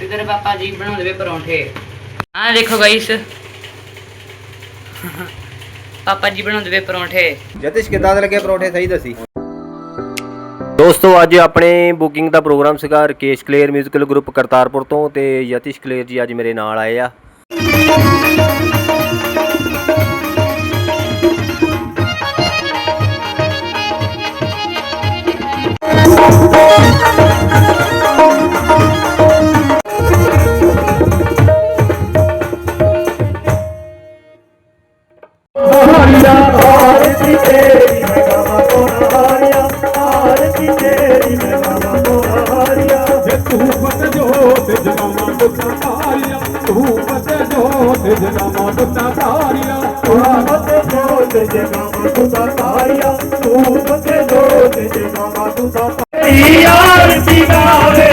ਤੇ ਪਾਪਾ ਜੀ ਬਣਾਉਂਦੇ ਵੇ ਪਰੌਂਠੇ। ਆਹ ਦੇਖੋ ਗਾਇਸ ਪਾਪਾ ਜੀ ਬਣਾਉਂਦੇ ਵੇ ਪਰੌਂਠੇ। ਜਤਿਸ਼, ਕਿੱਦਾਂ ਦੇ ਲੱਗੇ ਪਰੌਂਠੇ? ਸਹੀ ਦੱਸੀ। ਦੋਸਤੋ, ਅੱਜ ਆਪਣੇ ਬੁਕਿੰਗ ਦਾ ਪ੍ਰੋਗਰਾਮ ਸੀਗਾ ਰਕੇਸ਼ ਕਲੇਰ ਮਿਊਜ਼ੀਕਲ ਗਰੁੱਪ ਕਰਤਾਰਪੁਰ ਤੋਂ ਤੇ ਯਤਿਸ਼ ਕਲੇਰ ਜੀ ਅੱਜ ਮੇਰੇ ਨਾਲ ਆਏ ਆ। ਹਾਰਿਆ ਤੇਰੀ ਆਰਤੀ ਗਾਵੇ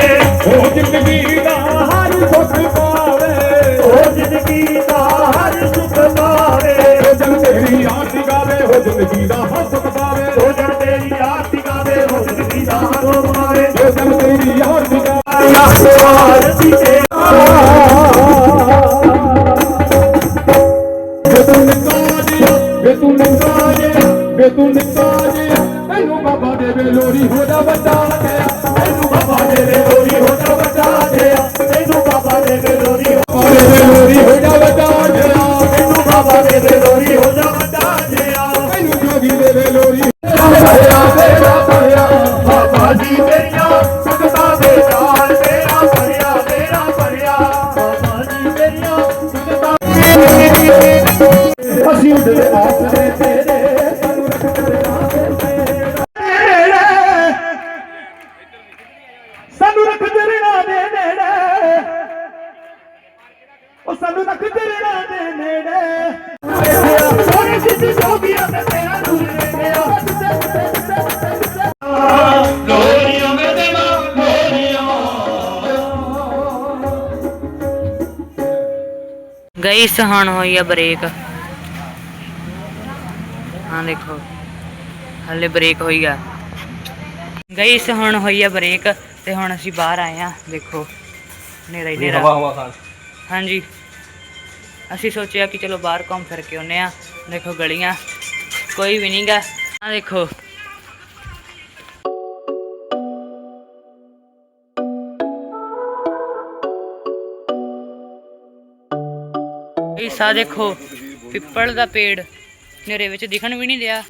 ਉਹ ਜ਼ਿੰਦਗੀ ਦਾ ਹਰ ਸੁੱਖ ਪਾਵੇ ਉਹ ਜ਼ਿੰਦਗੀ ਦਾ ਹਰ ਸੁਖ ਪਾਵੇ ਉਹ ਜਨ ਤੇਰੀ ਆਰਤੀ ਗਾਵੇ। ਉਹ ਜ਼ਿੰਦਗੀ ਦਾ ਹਰ ਸੁੱਖ ਪਾਵੇ ਉਹ ਜਨ ਤੇਰੀ ਆਰਤੀ ਗਾਵੇ ਉਹ ਜ਼ਿੰਦਗੀ ਦਾ ਹਰ ਪਾਵੇ ਉਹ ਜਨ ਤੇਰੀ ਆਰਤੀ ਗਾਵੇ। ਆਰਤੀ ਤੇਰੀ ਦੇਵੇ ਲੋਰੀ ਹੋ ਜਾ ਹੁਣ ਹੋਈ ਆ ਬ੍ਰੇਕ। ਹਾਂ ਦੇਖੋ ਹਲੇ ਬ੍ਰੇਕ ਹੋਈ ਆ। ਗਾਇਸ ਹੁਣ ਹੋਈ ਆ ਬ੍ਰੇਕ ਤੇ ਹੁਣ ਅਸੀਂ ਬਾਹਰ ਆਏ ਆ ਦੇਖੋ ਨੇਰਾ ਹੀ ਨੇਰਾ ਹਵਾ ਹਾਂਜੀ। ਅਸੀਂ ਸੋਚਿਆ ਕਿ ਚਲੋ ਬਾਹਰ ਘੁੰਮ ਫਿਰ ਕੇ ਆਉਨੇ ਆ ਦੇਖੋ ਗਲੀਆਂ ਕੋਈ ਵੀ ਨਹੀਂਗਾ ਆ ਦੇਖੋ ਇਸ ਆ ਦੇਖੋ, ਪਿੱਪਲ ਦਾ ਪੇੜ ਨੇਰੇ ਵਿੱਚ ਦਿਖਣ ਵੀ ਨਹੀਂ ਰਿਹਾ।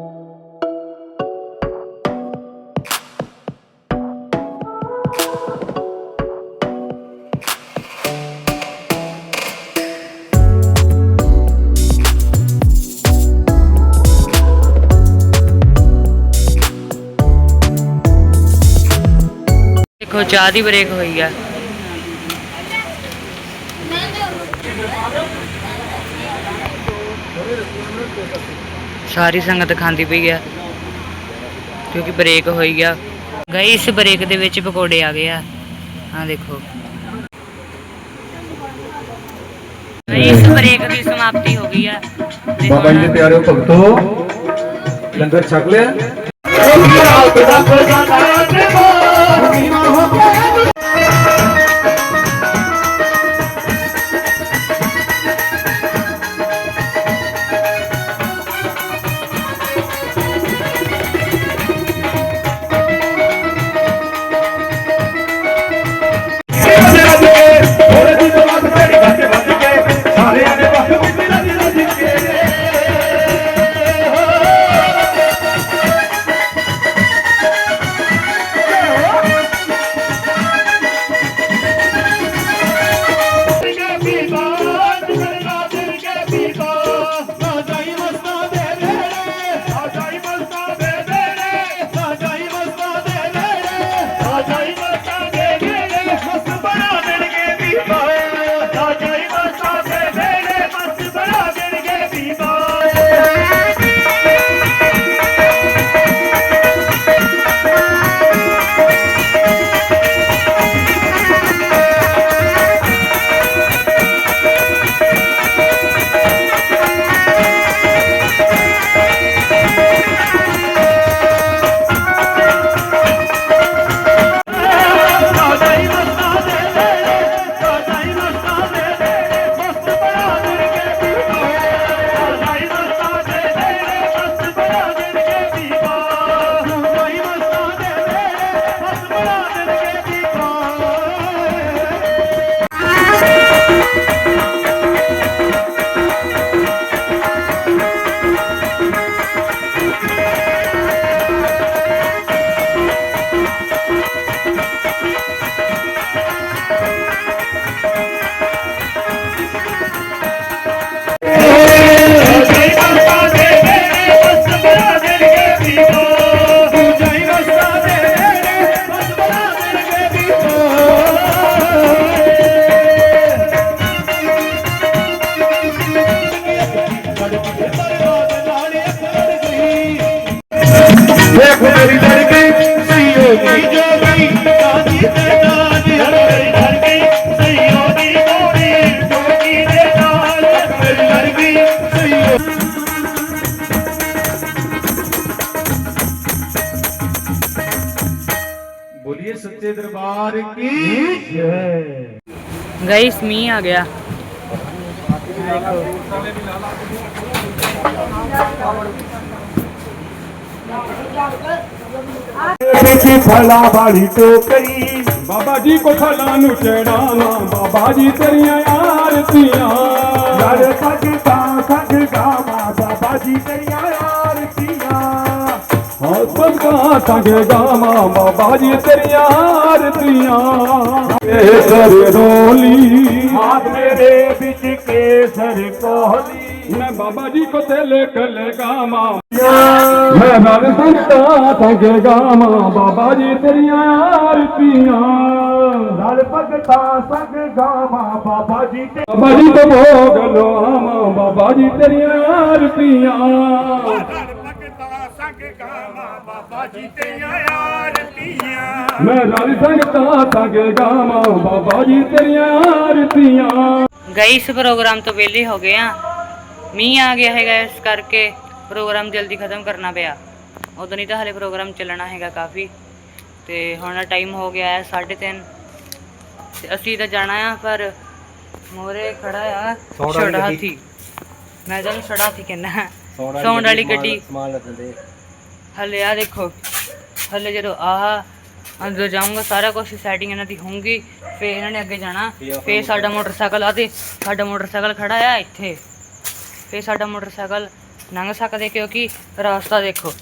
ਦੇਖੋ, ਚਾਹ ਦੀ ਬ੍ਰੇਕ ਹੋਈ ਆ। ਸਾਰੀ ਸੰਗਤ ਖਾਂਦੀ ਪਈ ਆ ਕਿਉਂਕਿ ਬ੍ਰੇਕ ਹੋਈ ਆ। ਗਈ ਇਸ ਬ੍ਰੇਕ ਦੇ ਵਿੱਚ ਪਕੌੜੇ ਆ ਗਏ ਆ। ਆ ਦੇਖੋ। ਇਸ ਬ੍ਰੇਕ ਦੀ ਸਮਾਪਤੀ ਹੋ ਗਈ ਆ। ਬਾਬਾ ਜੀ ਦੇ ਹੁਣ ਪਿਆਰਿਓ ਭਗਤੋ ਲੰਗਰ ਛਕ ਲਿਆ। ਸੱਚੇ ਦਰਬਾਰ ਕੀ ਜੈ। ਗਾਇਸ ਮੀ ਆ ਗਿਆ। ਦੇਖੀ ਫਲਾ ਵਾਲੀ ਟੋਕਰੀ। ਬਾਬਾ ਜੀ ਕੋ ਥਲਾ ਨੂੰ ਚੜਾਵਾ ਬਾਬਾ ਜੀ ਤੇਰੀਆਂ ਆਰਤੀਆਂ। ਹਾਂ ਸਦਕਾ ਸੰਗੇ ਗਾਵਾਂ ਬਾਬਾ ਜੀ ਤੇਰੀਆਂ ਆਰਤੀਆਂ ਇਹ ਸਰ ਰੋਲੀ ਹਾਥ ਮੇਰੇ ਵਿੱਚ ਕੇਸਰ ਕੋਹਲੀ ਮੈਂ ਬਾਬਾ ਜੀ ਕੋ ਤੇ ਲਿਖ ਲਗਾਵਾਂ ਮੈਂ ਨਾਲ ਸੰਗਤਾਂ ਸੰਗੇ ਗਾਵਾਂ ਬਾਬਾ ਜੀ ਤੇਰੀਆਂ ਆਰਤੀਆਂ ਨਾਲ ਭਗਤਾ ਸੰਗ ਗਾਵਾਂ ਬਾਬਾ ਜੀ ਤੇ ਬਾਬਾ ਜੀ ਤੋਂ ਭੋਗ ਲਵਾਵਾਂ ਬਾਬਾ ਜੀ ਤੇਰੀਆਂ ਆਰਤੀਆਂ ਨਾਲ ਭਗਤਾ ਸੰਗ ਗਾਵਾਂ ਬਾਬਾ ਜੀ ਤੇਰੀਆਂ ਆਰਤੀਆਂ ਮੈਂ ਨਾਲ ਸੰਗਤਾਂ ਸੰਗੇ ਗਾਵਾਂ ਬਾਬਾ ਜੀ ਤੇਰੀਆਂ ਆਰਤੀਆਂ ਗਾਇਸ ਪ੍ਰੋਗਰਾਮ ਤੋਂ ਵਿਹਲੇ ਹੋ ਗਏ ਆ ਮੀਂਹ ਆ ਗਿਆ ਹੈਗਾ ਇਸ ਕਰਕੇ ਪ੍ਰੋਗਰਾਮ ਜਲਦੀ ਖਤਮ ਕਰਨਾ ਪਿਆ। ਉਦੋਂ ਨਹੀਂ ਤਾਂ ਹਲੇ ਪ੍ਰੋਗਰਾਮ ਚੱਲਣਾ ਹੈਗਾ ਕਾਫੀ। ਤੇ ਹੁਣ ਟਾਈਮ ਹੋ ਗਿਆ ਹੈ 3:30 ਤੇ ਅਸੀਂ ਤਾਂ ਜਾਣਾ ਆ ਪਰ ਮੋਰੇ ਖੜਾ ਆ ਛੜਾ। ਹਾਥੀ। ਮੈਂ ਤਾਂ ਛੜਾ ਹਾਥੀ ਕਹਿੰਦਾ। ਸੌਣ ਵਾਲੀ ਗੱਡੀ ਸਮਾਨ ਲੱਦਦੇ ਹਲੇ ਆ ਦੇਖੋ ਹਲੇ ਜਦੋਂ ਆਹ ਅੰਦਰ ਜਾਊਂਗਾ ਸਾਰਾ ਕੁਝ ਸੈਟਿੰਗ ਇਹਨਾਂ ਦੀ ਹੋਊਗੀ ਫੇਰ ਇਹਨਾਂ ਨੇ ਅੱਗੇ ਜਾਣਾ। ਫੇਰ ਸਾਡਾ ਮੋਟਰਸਾਈਕਲ। ਆ ਤੇ ਸਾਡਾ ਮੋਟਰਸਾਈਕਲ ਖੜਾ ਆ ਇੱਥੇ। ਫੇਰ ਸਾਡਾ ਮੋਟਰਸਾਈਕਲ ਲੰਘ ਸਕਦੇ ਕਿਉਂਕਿ ਰਾਸਤਾ ਦੇਖੋ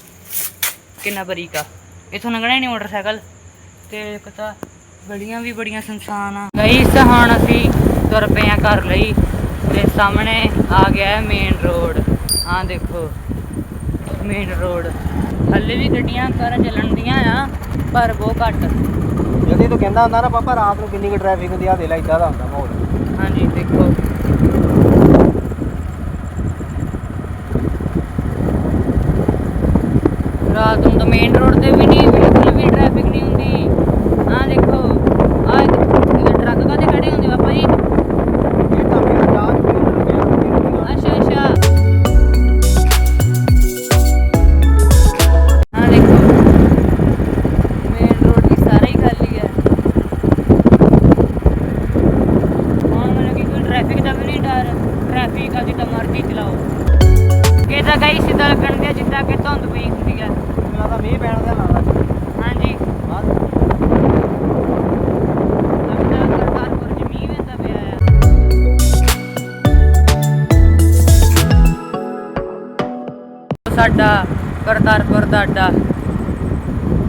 ਕਿੰਨਾ ਬਰੀਕ ਆ। ਇਥੋਂ ਲੰਘਣਾ ਹੀ ਨਹੀਂ ਮੋਟਰਸਾਈਕਲ। ਤੇ ਇੱਕ ਤਾਂ ਗਲੀਆਂ ਵੀ ਬੜੀਆਂ ਸੁਨਸਾਨ ਆ। ਗਈਸ ਹੁਣ ਅਸੀਂ ਤੁਰ ਪਏ ਆ ਘਰ ਲਈ ਤੇ ਸਾਹਮਣੇ ਆ ਗਿਆ ਹੈ ਮੇਨ ਰੋਡ ਆਹ ਦੇਖੋ ਮੇਨ ਰੋਡ ਹੱਲੇ ਵੀ ਗੱਡੀਆਂ ਕਾਰ ਚੱਲਣ ਦੀਆਂ ਆ ਪਰ ਬਹੁਤ ਘੱਟ। ਜਦੀ ਤੂੰ ਕਹਿੰਦਾ ਹੁੰਦਾ ਨਾ ਪਾਪਾ ਰਾਤ ਨੂੰ ਕਿੰਨੀ ਕੁ ਟ੍ਰੈਫਿਕ ਹੁੰਦੀ ਆ ਦੇ ਲੈ ਇਦਾਂ ਦਾ ਹੁੰਦਾ ਮਾਹੌਲ। ਹਾਂਜੀ ਦੇਖੋ। ਰਾਤ ਨੂੰ ਤਾਂ ਮੇਨ ਰੋਡ ਤੇ ਵੀ ਨਹੀਂ ਸਾਡਾ ਕਰਤਾਰਪੁਰ ਦਾ ਅੱਡਾ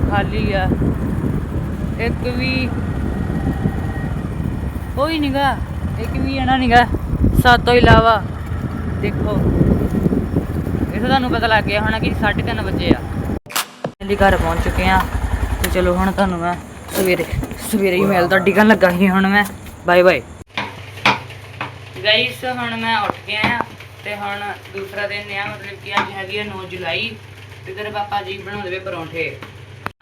ਖਾਲੀ ਆ। ਇੱਕ ਵੀ ਕੋਈ ਨਿਗਾ ਇੱਕ ਵੀ ਜਣਾ ਨਿਗਾ ਸਾਤ ਤੋਂ ਇਲਾਵਾ ਦੇਖੋ। ਇਹ ਤੁਹਾਨੂੰ ਪਤਾ ਲੱਗ ਗਿਆ ਹੋਣਾ ਕਿ 3:30 ਵਜੇ ਆ। ਜਲਦੀ ਘਰ ਪਹੁੰਚ ਚੁੱਕੇ ਆ। ਤੇ ਚਲੋ ਹੁਣ ਤੁਹਾਨੂੰ ਮੈਂ ਸਵੇਰੇ ਸਵੇਰੇ ਹੀ ਮਿਲ ਤੁਹਾਡੀ ਗੱਲ ਲੱਗਾ ਸੀ ਹੁਣ ਮੈਂ। ਬਾਏ ਬਾਏ ਗਾਈਸ ਹੁਣ ਮੈਂ ਉੱਠ ਗਿਆ ਆ। ਤੇ ਹੁਣ ਦੂਸਰਾ ਦਿਨ ਆ, ਮਤਲਬ ਕਿ ਅੱਜ ਹੈਗੀ ਆ 9 ਜੁਲਾਈ, ਤੇ ਤੇਰੇ ਪਾਪਾ ਜੀ ਬਣਾਉਂਦੇ ਵੇ ਪਰੌਂਠੇ।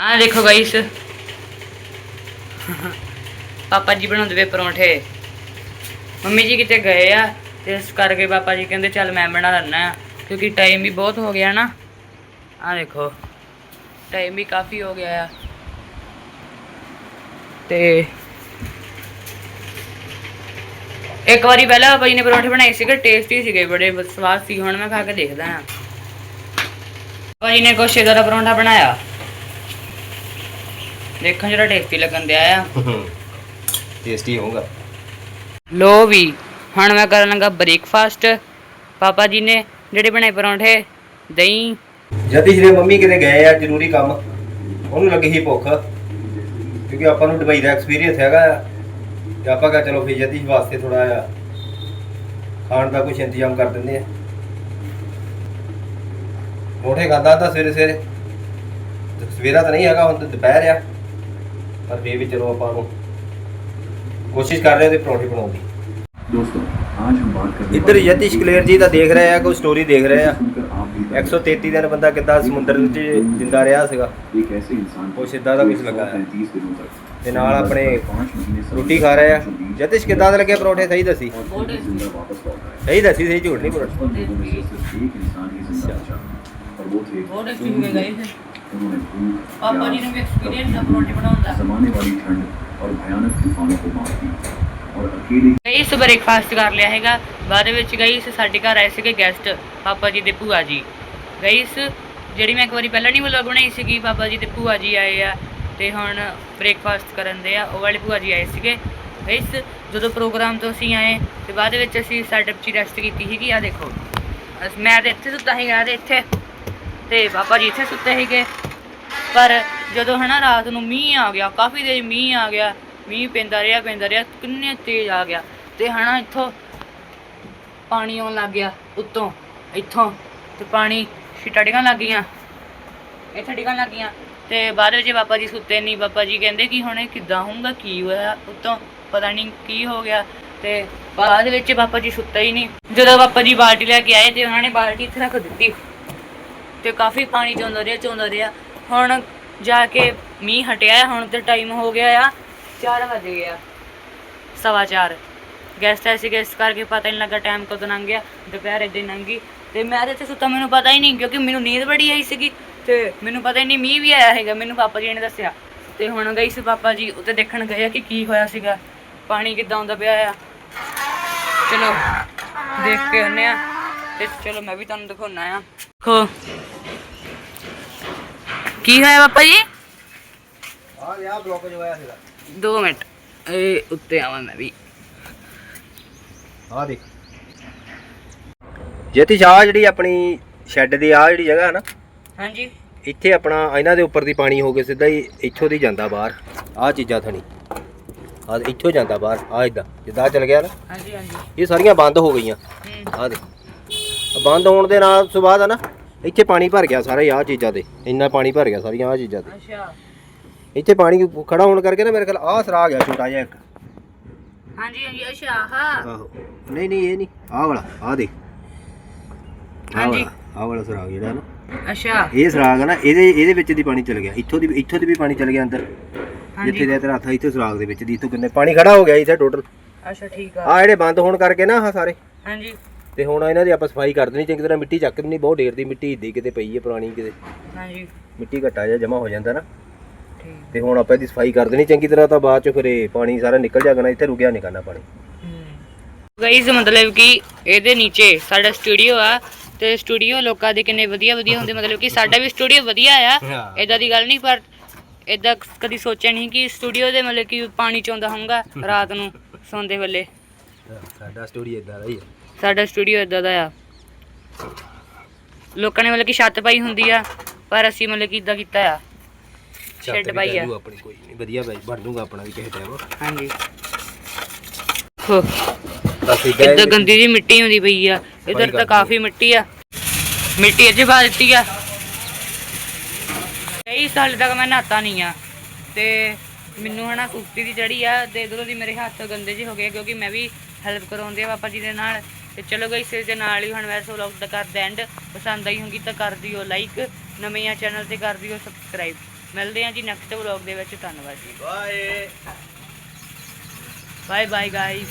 ਆਹ ਦੇਖੋ ਗਾਈਸ ਪਾਪਾ ਜੀ ਬਣਾਉਂਦੇ ਵੇ ਪਰੌਂਠੇ। ਮੰਮੀ ਜੀ ਕਿਤੇ ਗਏ ਆ, ਤੇ ਇਸ ਕਰਕੇ ਪਾਪਾ ਜੀ ਕਹਿੰਦੇ ਚੱਲ ਮੈਂ ਬਣਾ ਲੈਣਾ ਆ, ਕਿਉਂਕਿ ਟਾਈਮ ਵੀ ਬਹੁਤ ਹੋ ਗਿਆ ਨਾ। ਆਹ ਦੇਖੋ ਟਾਈਮ ਵੀ ਕਾਫੀ ਹੋ ਗਿਆ ਆ। ਤੇ ਇੱਕ ਵਾਰੀ ਪਹਿਲਾਂ ਬਾਈ ਨੇ ਪਰੌਂਠੇ ਬਣਾਏ ਸੀਗੇ ਟੇਸਟੀ ਸੀਗੇ ਬੜੇ ਸਵਾਦ ਸੀ ਹੁਣ ਮੈਂ ਖਾ ਕੇ ਦੇਖਦਾ ਹਾਂ। ਬਾਈ ਨੇ ਕੁਛ ਇਹਦਾ ਦਾ ਪਰੌਂਠਾ ਬਣਾਇਆ। ਦੇਖਣ ਜਿਹੜਾ ਟੇਸਟੀ ਲੱਗਣ ਦਿਆ ਆ। ਟੇਸਟੀ ਹੋਊਗਾ। ਲੋ ਵੀ ਹੁਣ ਮੈਂ ਕਰਨ ਲੱਗਾ ਬ੍ਰੇਕਫਾਸਟ ਪਾਪਾ ਜੀ ਨੇ ਜਿਹੜੇ ਬਣਾਏ ਪਰੌਂਠੇ ਦਹੀਂ। ਜਦੀ ਜਿਹੜੇ ਮੰਮੀ ਕਿਤੇ ਗਏ ਆ ਜ਼ਰੂਰੀ ਕੰਮ ਉਹਨੂੰ ਲੱਗੀ ਸੀ ਭੁੱਖ। ਕਿਉਂਕਿ ਆਪਾਂ ਨੂੰ ਦੁਬਈ ਦਾ ਐਕਸਪੀਰੀਅੰਸ ਹੈਗਾ ਆ। ਤੇ ਆਪਾਂ ਕਹਾ ਚਲੋ ਫਿਰ ਜਦੀ ਵਾਸਤੇ ਥੋੜਾ ਆ ਖਾਣ ਦਾ ਕੁਝ ਇੰਤਜ਼ਾਮ ਕਰ ਦਿੰਦੇ ਆ ਮੋਠੇ ਖਾਂਦਾ ਤਾਂ ਸਵੇਰੇ ਸਵੇਰੇ ਤੇ ਸਵੇਰਾ ਤਾਂ ਨਹੀਂ ਹੈਗਾ ਹੁਣ ਤਾਂ ਦੁਪਹਿਰ ਆ ਪਰ ਫੇਰ ਵੀ ਚਲੋ ਆਪਾਂ ਨੂੰ ਕੋਸ਼ਿਸ਼ ਕਰ ਰਹੇ ਤੇ ਪਰੌਂਠੇ ਬਣਾਉਣ ਦੀ दोस्तों आज हम बात करने ਇੱਧਰ वाले हैं ਯਤਿਸ਼ ਕਲੇਰ ਜੀ ਦਾ ਦੇਖ ਰਹੇ ਆ ਕੋਈ ਸਟੋਰੀ ਦੇਖ ਰਹੇ ਆ सुनकर आप भी 133 ਦਿਨ ਬੰਦਾ ਕਿੱਦਾਂ ਸਮੁੰਦਰ ਵਿੱਚ ਜਿੰਦਾ ਰਿਹਾ ਸੀਗਾ एक ऐसे इंसान वो सिद्धार्थ जो कुछ लगा है। 135 दिनों तक ਤੇ ਨਾਲ ਆਪਣੇ ਰੋਟੀ ਖਾ ਰਹੇ ਆ। ਜਤਿਸ਼, ਕਿਦਾਂ ਦੇ ਲੱਗੇ ਪਰੌਂਠੇ? ਸਹੀ ਦੱਸੀ। ਸਹੀ ਦੱਸੀ, ਸਹੀ ਝੂਠ ਨਹੀਂ ਪਰੌਂਠੇ ਬਹੁਤ ਐਕਸਪੀਰੀਅੰਸ ਗਏ ਸੀ ਪਾਪਾ ਜੀ ਨੂੰ ਵੀ ਐਕਸਪੀਰੀਅੰਸ ਆ ਪਰੌਂਠੇ ਬਣਾਉਣ ਦਾ। ਜ਼ਮਾਨੇ ਵਾਲੀ ਠੰਡ ਔਰ ਭਿਆਨਕ ਤੂਫਾਨਾਂ ਤੋਂ ਮਾਰਦੀ ਔਰ ਅਕੇਲੇ ਗਾਈਸ ਬ੍ਰੇਕਫਾਸਟ ਕਰ ਲਿਆ ਹੈਗਾ। ਬਾਅਦ ਵਿੱਚ ਗਾਈਸ ਸਾਡੇ ਘਰ ਆਏ ਸੀਗੇ ਗੈਸਟ ਪਾਪਾ ਜੀ ਦੇ ਭੂਆ ਜੀ। ਗਾਈਸ ਜਿਹੜੀ ਮੈਂ ਇੱਕ ਵਾਰੀ ਪਹਿਲਾਂ ਨਹੀਂ ਵਲੌਗ ਬਣਾਈ ਸੀਗੀ ਭੂਆ ਜੀ ਆਏ ਆ। ਤੇ ਹੁਣ ਬ੍ਰੇਕਫਾਸਟ ਕਰਨ ਦੇ ਆ, ਉਹ ਵਾਲੇ ਭੂਆ ਜੀ ਆਏ ਸੀਗੇ। ਗਈ ਇਸ ਜਦੋਂ ਪ੍ਰੋਗਰਾਮ ਤੋਂ ਅਸੀਂ ਆਏ, ਤੇ ਬਾਅਦ ਵਿੱਚ ਅਸੀਂ ਸੈਟਅਪ 'ਚ ਰੈਸਟ ਕੀਤੀ ਸੀਗੀ ਆ ਦੇਖੋ। ਮੈਂ ਤੇ ਇੱਥੇ ਸੁੱਤਾ ਸੀਗਾ ਤੇ ਇੱਥੇ। ਤੇ ਪਾਪਾ ਜੀ ਇੱਥੇ ਸੁੱਤੇ ਸੀਗੇ। ਪਰ ਜਦੋਂ ਹਨਾ ਰਾਤ ਨੂੰ ਮੀਂਹ ਆ ਗਿਆ, ਕਾਫੀ ਦੇਰ ਮੀਂਹ ਆ ਗਿਆ, ਮੀਂਹ ਪੈਂਦਾ ਰਿਹਾ ਪੈਂਦਾ ਰਿਹਾ, ਕਿੰਨੇ ਤੇਜ਼ ਆ ਗਿਆ। ਤੇ ਹਨਾ ਇੱਥੋਂ ਪਾਣੀ ਆਉਣ ਲੱਗ ਗਿਆ ਉੱਤੋਂ, ਇੱਥੋਂ, ਤੇ ਪਾਣੀ ਛਿੱਟਾਂ ਡਿੱਗਣ ਲੱਗ ਗਈਆਂ। ਇੱਥੇ ਡਿੱਗਣ ਲੱਗ ਗਈਆਂ। ਤੇ ਬਾਅਦ ਵਿੱਚ ਬਾਬਾ ਜੀ ਸੁੱਤੇ ਨਹੀਂ ਬਾਬਾ ਜੀ ਕਹਿੰਦੇ ਕਿ ਹੁਣ ਇਹ ਕਿੱਦਾਂ ਹੋਊਗਾ, ਕੀ ਹੋਇਆ? ਉੱਤੋਂ ਪਤਾ ਨਹੀਂ ਕੀ ਹੋ ਗਿਆ ਤੇ ਬਾਅਦ ਵਿੱਚ ਬਾਬਾ ਜੀ ਸੁੱਤਾ ਹੀ ਨਹੀਂ ਜਦੋਂ ਬਾਬਾ ਜੀ ਬਾਲਟੀ ਲੈ ਕੇ ਆਏ ਤੇ ਉਹਨਾਂ ਨੇ ਬਾਲਟੀ ਇੱਥੇ ਰੱਖ ਦਿੱਤੀ। ਤੇ ਕਾਫੀ ਪਾਣੀ ਚੋਂਦਾ ਰਿਹਾ ਚੋਂਦਾ ਰਿਹਾ। ਹੁਣ ਜਾ ਕੇ ਮੀਂਹ ਹਟਿਆ ਹੁਣ ਤੇ ਟਾਈਮ ਹੋ ਗਿਆ ਆ 4 ਵਜ ਗਿਆ ਸਵਾ ਚਾਰ। ਗੈਸਟ ਐਸੀ ਗੈਸ ਕਰਕੇ ਪਤਾ ਨਹੀਂ ਲੱਗਾ ਟਾਈਮ ਕਦੋਂ ਲੰਘ ਗਿਆ, ਦੁਪਹਿਰ ਇੱਦਾਂ ਹੀ ਲੰਘੀ ਤੇ ਮੈਂ ਤੇ ਇੱਥੇ ਸੁੱਤਾ, ਮੈਨੂੰ ਪਤਾ ਹੀ ਨਹੀਂ ਕਿਉਂਕਿ ਮੈਨੂੰ ਨੀਂਦ ਬੜੀ ਆਈ ਸੀਗੀ। ਤੇ ਮੈਨੂੰ ਪਤਾ ਹੀ ਨਹੀਂ ਮੀਂਹ ਵੀ ਆਇਆ ਹੈਗਾ ਮੈਨੂੰ ਪਾਪਾ ਜੀ ਨੇ ਦੱਸਿਆ। ਤੇ ਹੁਣ ਗਈ ਸੀ ਪਾਪਾ ਜੀ ਉੱਤੇ ਦੇਖਣ ਗਏ ਆ ਕਿ ਕੀ ਹੋਇਆ ਸੀਗਾ ਪਾਣੀ ਕਿੱਦਾਂ ਆਉਂਦਾ ਪਿਆ ਆ। ਚਲੋ ਦੇਖ ਕੇ ਆਉਂਦੇ ਆ ਤੇ ਚਲੋ ਮੈਂ ਵੀ ਤੁਹਾਨੂੰ ਦਿਖਾਉਣਾ ਆ। ਦੇਖੋ। ਕੀ ਹੋਇਆ ਪਾਪਾ ਜੀ? ਆ ਗਿਆ ਬਲੌਕ ਜੋ ਆਇਆ ਸੀਗਾ। 2 ਮਿੰਟ। ਇਹ ਉੱਤੇ ਆਵਾਂ ਮੈਂ ਵੀ। ਆ ਦੇਖ। ਜੇਤੀ ਸ਼ਾਹ ਜਿਹੜੀ ਆਪਣੀ ਸ਼ੈੱਡ ਦੀ ਆ ਜਿਹੜੀ ਜਗ੍ਹਾ ਹੈ ਨਾ ਹਾਂਜੀ। ਇੱਥੇ ਆਪਣਾ ਇਹਨਾਂ ਦੇ ਉੱਪਰ ਦੀ ਪਾਣੀ ਹੋ ਕੇ ਸਿੱਧਾ ਹੀ ਇੱਥੋਂ ਦੀ ਜਾਂਦਾ ਬਾਹਰ। ਆ ਚੀਜ਼ਾਂ ਥਣੀ। ਆ ਇੱਥੋਂ ਜਾਂਦਾ ਬਾਹਰ। ਆ ਇਦਾਂ। ਜਿੱਦਾਂ ਆਹ ਚੱਲ ਗਿਆ ਨਾ। ਹਾਂਜੀ ਹਾਂਜੀ। ਇਹ ਸਾਰੀਆਂ ਬੰਦ ਹੋ ਗਈਆਂ। ਆ ਦੇ ਬੰਦ ਹੋਣ ਦੇ ਨਾਲ ਤੋਂ ਬਾਅਦ ਆ ਨਾ ਇੱਥੇ ਪਾਣੀ ਭਰ ਗਿਆ ਸਾਰਾ ਆ ਚੀਜ਼ਾਂ ਤੇ। ਇੰਨਾ ਪਾਣੀ ਭਰ ਗਿਆ ਸਾਰੀਆਂ ਆ ਚੀਜ਼ਾਂ ਤੇ। ਅੱਛਾ। ਇੱਥੇ ਪਾਣੀ ਖੜਾ ਹੋਣ ਕਰਕੇ ਨਾ ਮੇਰੇ ਖਿਆਲ ਆਹ ਸਰਾ ਗਿਆ ਛੋਟਾ ਜਿਹਾ ਇੱਕ। ਹਾਂਜੀ ਹਾਂਜੀ। ਅੱਛਾ ਹਾਂ ਆਹੋ। ਨਹੀਂ ਨਹੀਂ ਇਹ ਨਹੀਂ। ਆਹ ਵਾਲਾ। ਆਹ ਆਹ ਹਾਂਜੀ। ਆਹ ਵਾਲਾ ਸਰਾਗ ਜਿਹੜਾ ਨਾ। ਅੱਛਾ। ਇਹ ਸਰਾਗ ਹੈ ਨਾ ਇਹਦੇ ਇਹਦੇ ਵਿੱਚ ਦੀ ਪਾਣੀ ਚਲ ਗਿਆ। ਇੱਥੋਂ ਦੀ ਇੱਥੋਂ ਦੀ ਵੀ ਪਾਣੀ ਚਲ ਗਿਆ ਅੰਦਰ। ਜਿੱਥੇ ਦੇ ਤੇਰਾ ਹੱਥ ਆ, ਇੱਥੇ ਸਰਾਗ ਦੇ ਵਿੱਚ ਦੀ ਇੱਥੋਂ ਕਿੰਨੇ ਪਾਣੀ ਖੜਾ ਹੋ ਗਿਆ ਇੱਥੇ ਟੋਟਲ ਅੱਛਾ ਠੀਕ ਆ। ਆ ਜਿਹੜੇ ਬੰਦ ਹੋਣ ਕਰਕੇ ਨਾ ਆਹ ਸਾਰੇ। ਹਾਂਜੀ। ਤੇ ਹੁਣ ਇਹਨਾਂ ਦੀ ਆਪਾਂ ਸਫ਼ਾਈ ਕਰ ਦੇਣੀ ਚੰਗੀ ਤਰ੍ਹਾਂ ਮਿੱਟੀ ਚੱਕ ਦੇਣੀ ਬਹੁਤ ਢੇਰ ਦੀ ਮਿੱਟੀ ਇੱਦੀ ਕਿਤੇ ਪਈ ਹੈ ਪੁਰਾਣੀ ਕਿਤੇ। ਹਾਂਜੀ। ਮਿੱਟੀ ਘੱਟਾ ਜਿਹਾ ਜਮਾ ਹੋ ਜਾਂਦਾ ਨਾ। ਠੀਕ। ਤੇ ਹੁਣ ਆਪਾਂ ਇਹਦੀ ਸਫ਼ਾਈ ਕਰ ਦੇਣੀ ਚੰਗੀ ਤਰ੍ਹਾਂ ਤਾਂ ਬਾਅਦ ਚ ਫਿਰ ਇਹ ਪਾਣੀ ਸਾਰਾ ਨਿਕਲ ਜਾਗਾ ਨਾ ਇੱਥੇ ਰੁਕਿਆ ਨਹੀਂ ਕਰਨਾ ਪਾਣੀ। ਗਾਈਜ਼ ਮਤਲਬ ਕਿ ਇਹਦੇ ਨੀਚੇ ਸਾਡਾ ਸਟੂਡੀਓ ਆ ਤੇ ਸਟੂਡੀਓ ਲੋਕਾਂ ਦੇ ਕਿੰਨੇ ਵਧੀਆ ਵਧੀਆ ਹੁੰਦੇ ਮਤਲਬ ਕਿ ਸਾਡਾ ਵੀ ਸਟੂਡੀਓ ਵਧੀਆ ਆ ਹਾਂ। ਇਦਾਂ ਦੀ ਗੱਲ ਨਹੀਂ ਪਰ ਇਦਾਂ ਕਦੀ ਸੋਚਿਆ ਨਹੀਂ ਕਿ ਸਟੂਡੀਓ ਦੇ ਮਤਲਬ ਕਿ ਪਾਣੀ ਚੋਂਦਾ ਹੋਊਗਾ ਰਾਤ ਨੂੰ ਸੌਂਦੇ ਵੇਲੇ। ਸਾਡਾ ਸਟੋਰੀ ਇਦਾਂ ਦਾ ਹੀ ਸਾਡਾ ਸਟੂਡੀਓ ਇਦਾਂ ਦਾ ਆ। ਲੋਕਾਂ ਨੇ ਮਤਲਬ ਕਿ ਛੱਤ ਪਾਈ ਹੁੰਦੀ ਆ ਪਰ ਅਸੀਂ ਮਤਲਬ ਕਿ ਇਦਾਂ ਕੀਤਾ ਆ। ਛੱਤ ਵੀ ਪਾਈ ਆ। ਆਪਣੀ ਕੋਈ ਨਹੀਂ ਵਧੀਆ ਬਈ ਬਣ ਜੂਗਾ ਆਪਣਾ ਵੀ ਕਿਸੇ ਟਾਈਮ ਹਾਂਜੀ। ਹੋ। ਇੱਧਰ ਗੰਦੀ ਜੀ ਮਿੱਟੀ ਹੁੰਦੀ ਪਈ ਆ। ਇੱਧਰ ਤਾਂ ਕਾਫੀ ਮਿੱਟੀ ਆ। ਮਿੱਟੀ ਅਜੇ ਪਾ ਦਿੱਤੀ ਆ। ਕਈ ਸਾਲ ਤੱਕ ਮੈਂ ਨਹਾਤਾ ਨਹੀਂ ਆ। ਤੇ ਮੈਨੂੰ ਹਨਾ ਸੁਸਤੀ ਦੀ ਚੜੀ ਆ ਤੇ ਇਧਰੋਂ ਦੀ ਮੇਰੇ ਹੱਥ ਗੰਦੇ ਜਿਹੇ ਹੋ ਗਏ ਕਿਉਂਕਿ ਮੈਂ ਵੀ ਹੈਲਪ ਕਰਾਉਂਦੀ ਆ ਪਾਪਾ ਜੀ ਦੇ ਨਾਲ। ਤੇ ਚਲੋ ਗਈ ਇਸ ਦੇ ਨਾਲ ਹੀ ਹੁਣ ਮੈਂ ਸੋ ਲੋਕ ਦਾ ਕਰਦੇ ਐਂਡ ਪਸੰਦ ਆਈ ਹੋਗੀ ਤਾਂ ਕਰ ਦਿਓ ਲਾਈਕ ਨਵੇਂ ਆ ਚੈਨਲ ਤੇ ਕਰ ਦਿਓ ਸਬਸਕ੍ਰਾਈਬ ਮਿਲਦੇ ਆ ਜੀ ਨੈਕਸਟ ਵਲੌਗ ਦੇ ਵਿੱਚ। ਧੰਨਵਾਦ ਜੀ। Bye bye bye guys